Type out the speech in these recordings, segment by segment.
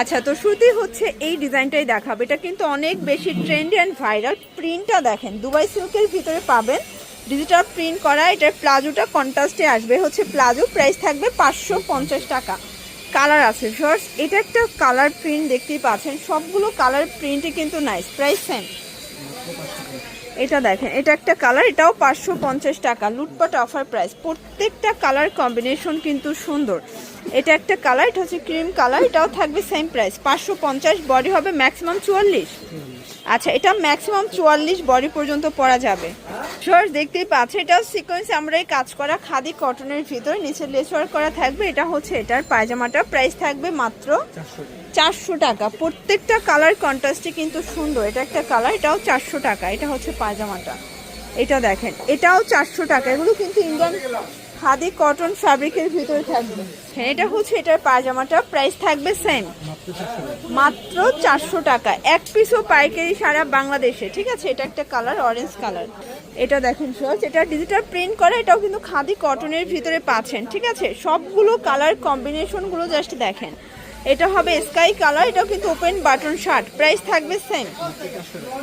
আচ্ছা তো শুরুতেই হচ্ছে এই ডিজাইনটাই দেখাবে। এটা কিন্তু অনেক বেশি ট্রেন্ড অ্যান্ড ভাইরাল প্রিন্টটা দেখেন দুবাই সিল্কের ভিতরে পাবেন। ডিজিটাল প্রিন্ট করা, এটার প্লাজোটা কন্ট্রাস্টে আসবে। হচ্ছে প্লাজো প্রাইস থাকবে পাঁচশো পঞ্চাশ টাকা। কালার আছে শর্টস এটা একটা কালার প্রিন্ট দেখতেই পাচ্ছেন। সবগুলো কালার প্রিন্টই কিন্তু নাইস প্রাইস সেম এটা দেখেন এটা একটা কালার এটাও পাঁচশো পঞ্চাশ টাকা লুটপাট অফার প্রাইস প্রত্যেকটা কালার কম্বিনেশন কিন্তু সুন্দর। এটা একটা কালার এটা হচ্ছে ক্রিম কালার এটাও থাকবে সেম প্রাইস পাঁচশো পঞ্চাশ বডি হবে ম্যাক্সিমাম চুয়াল্লিশ। আচ্ছা এটা ম্যাক্সিমাম চুয়াল্লিশ বডি পর্যন্ত পরা যাবে। শর্ট দেখতেই পাচ্ছে এটা সিকোয়েন্স আমরা এই কাজ করা খাদি কটনের ভিতরে, নিচে লেস ওয়ার্ক করা থাকবে, এটা হচ্ছে এটার পায়জামাটা প্রাইস থাকবে মাত্র চারশো টাকা। প্রত্যেকটা কালার কন্ট্রাস্টই কিন্তু সুন্দর, এটা একটা কালার এটাও চারশো টাকা, এটা হচ্ছে পায়জামাটা। এটা দেখেন, এটাও চারশো টাকা, এগুলো কিন্তু ইন্ডিয়ান খাদি কটন ফ্যাব্রিকের ভিতরে থাকবে। হ্যাঁ এটা হচ্ছে এটার পায়জামাটা। প্রাইস থাকবে সেম মাত্র চারশো টাকা। এক পিসও পাইকারি সারা বাংলাদেশে। ঠিক আছে? এটা একটা কালার অরেঞ্জ কালার এটা দেখেন সহজ। এটা ডিজিটাল প্রিন্ট করা, এটাও কিন্তু খাদি কটনের ভিতরে পাচ্ছেন। ঠিক আছে? সবগুলো কালার কম্বিনেশনগুলো জাস্ট দেখেন। এটা হবে স্কাই কালার, এটাও কিন্তু ওপেন বাটন শার্ট প্রাইস থাকবে সেম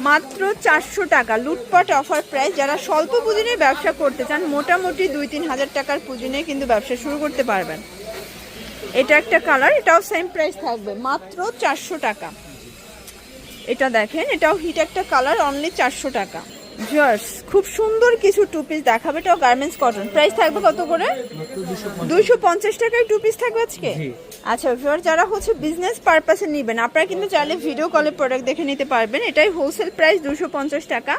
মাত্র চারশো টাকা। লুটপাট অফার প্রাইস যারা স্বল্প পুঁজি নিয়ে ব্যবসা করতে চান, মোটামুটি দুই তিন হাজার টাকার পুঁজি নিয়ে কিন্তু ব্যবসা শুরু করতে পারবেন। এটা একটা কালার, এটাও সেম প্রাইস থাকবে। মাত্র চারশো টাকা। এটা দেখেন, এটাও হিট একটা কালার অনলি চারশো টাকা। জার্স খুব সুন্দর কিছু টু পিস দেখাবে এটাও গার্মেন্টস কটন প্রাইস থাকবে কত করে? দুইশো পঞ্চাশ টাকায় টু পিস থাকবে আজকে? আচ্ছা ভিউয়ার যারা হচ্ছে বিজনেস পারপাসে নেবেন আপনারা কিন্তু চাইলে ভিডিও কলে প্রোডাক্ট দেখে নিতে পারবেন। এটাই হোলসেল প্রাইস দুশো পঞ্চাশ টাকা।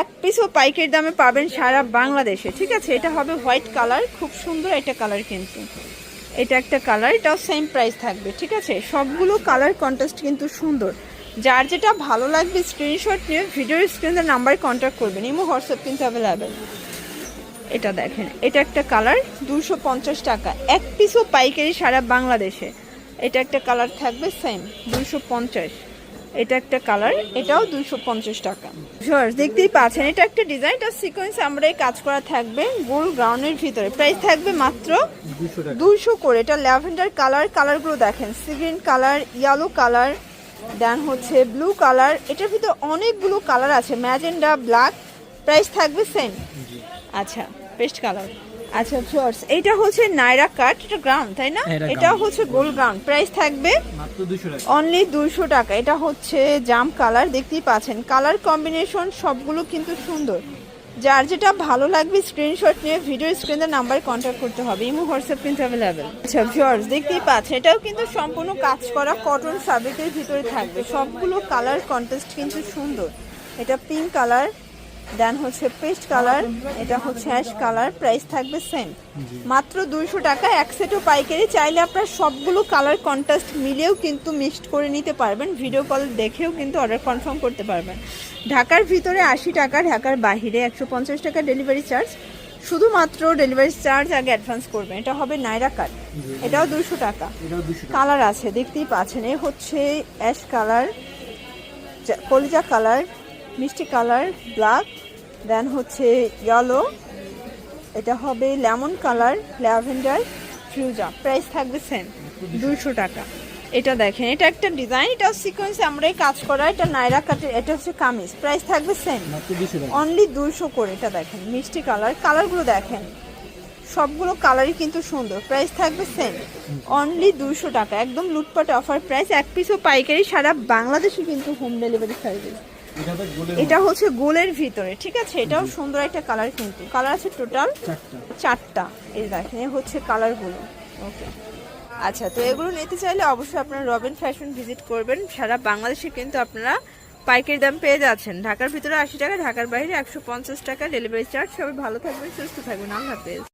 এক পিসও পাইকারি দামে পাবেন সারা বাংলাদেশে। ঠিক আছে এটা হবে হোয়াইট কালার খুব সুন্দর একটা কালার কিন্তু। এটা একটা কালার এটাও সেম প্রাইস থাকবে। ঠিক আছে সবগুলো কালার কন্ট্রাস্ট কিন্তু সুন্দর। যার যেটা ভালো লাগবে স্ক্রিনশট নিয়ে ভিডিওর স্ক্রিনের নাম্বারে কন্ট্যাক্ট করবেন। ইমো হোয়াটসঅ্যাপ কিন্তু অ্যাভেলেবেল এটা দেখেন এটা একটা কালার দুশো পঞ্চাশ টাকা। এক পিসও পাইকারি সারা বাংলাদেশে। এটা একটা কালার থাকবে সেম দুশো পঞ্চাশ। এটা একটা কালার এটাও দুশো পঞ্চাশ টাকা। জর্জ দেখতেই পাচ্ছেন এটা একটা ডিজাইন এটা সিকোয়েন্স আমরা এই কাজ করা থাকবে গোল গ্রাউন্ডের ভিতরে। প্রাইস থাকবে মাত্র দুশো করে। এটা ল্যাভেন্ডার কালার কালারগুলো দেখেন। Sea green colour yellow colour then হচ্ছে ব্লু কালার এটার ভিতরে অনেকগুলো কালার আছে। ম্যাজেন্ডা ব্ল্যাক প্রাইস থাকবে সেম আচ্ছা পেস্ট কালার আচ্ছা শর্টস এইটা হচ্ছে নাইরা কাট এটা গ্রাউন্ড তাই না? এটা হচ্ছে গোল গ্রাউন্ড প্রাইস থাকবে অনলি দুশো টাকা। এটা হচ্ছে জাম কালার দেখতেই পাচ্ছেন। কালার কম্বিনেশন সবগুলো কিন্তু সুন্দর। যার যেটা ভালো লাগবে স্ক্রিনশট নিয়ে ভিডিও স্ক্রিনের নাম্বারে কন্ট্যাক্ট করতে হবে। ইমো হোয়াটসঅ্যাপ কিন্তু অ্যাভেলেবেল আচ্ছা ভিউয়ার্স দেখতেই পাচ্ছেন, এটাও কিন্তু সম্পূর্ণ কাজ করা কটন ফ্যাব্রিকের ভিতরে থাকবে। সবগুলো কালার কন্টেস্ট কিন্তু সুন্দর। এটা পিঙ্ক কালার দেন হচ্ছে পেস্ট কালার এটা হচ্ছে অ্যাশ কালার প্রাইস থাকবে সেম। মাত্র দুইশো টাকা এক সেটও পাইকারি চাইলে আপনার সবগুলো কালার কন্ট্রাস্ট মিলিয়েও কিন্তু মিক্সড করে নিতে পারবেন। ভিডিও কল দেখেও কিন্তু অর্ডার কনফার্ম করতে পারবেন। ঢাকার ভিতরে আশি টাকা ঢাকার বাহিরে একশো পঞ্চাশ টাকা ডেলিভারি চার্জ। শুধুমাত্র ডেলিভারি চার্জ আগে অ্যাডভান্স করবেন। এটা হবে নাইরা কাট। এটাও দুশো টাকা। এটাও দুশো টাকা। কালার আছে দেখতেই পাচ্ছেন। এ হচ্ছে অ্যাশ কালার কলিজা কালার। মিষ্টি কালার ব্ল্যাক দেন হচ্ছে ইয়েলো এটা হবে lemon colour lavender fuchsia. Price থাকবে সেম দুশো টাকা। এটা দেখেন এটা একটা ডিজাইন এটা সিকোয়েন্স আমরা কাজ করা এটা নাইরা কাটের এটা হচ্ছে কামিজ। প্রাইস থাকবে সেম অনলি দুশো করে এটা দেখেন মিষ্টি কালার। কালারগুলো দেখেন সবগুলো কালারই কিন্তু সুন্দর। প্রাইস থাকবে সেম অনলি দুশো টাকা। একদম লুটপাট অফার প্রাইস এক পিসও পাইকারি সারা বাংলাদেশে কিন্তু হোম ডেলিভারি সার্ভিস এটা হচ্ছে গোলের ভিতরে ঠিক আছে? এটাও সুন্দর একটা কালার কিন্তু। কালার আছে টোটাল চারটা। এই দেখেন হচ্ছে কালারগুলো ওকে আচ্ছা তো এগুলো নিতে চাইলে অবশ্যই আপনারা রবিন ফ্যাশন ভিজিট করবেন। সারা বাংলাদেশে কিন্তু আপনারা পাইকারি দাম পেয়ে যাচ্ছেন। ঢাকার ভিতরে আশি টাকা ঢাকার বাইরে একশো পঞ্চাশ টাকা। ডেলিভারি চার্জ সবাই ভালো থাকবেন সুস্থ থাকবেন। আল্লাহ হাফেজ।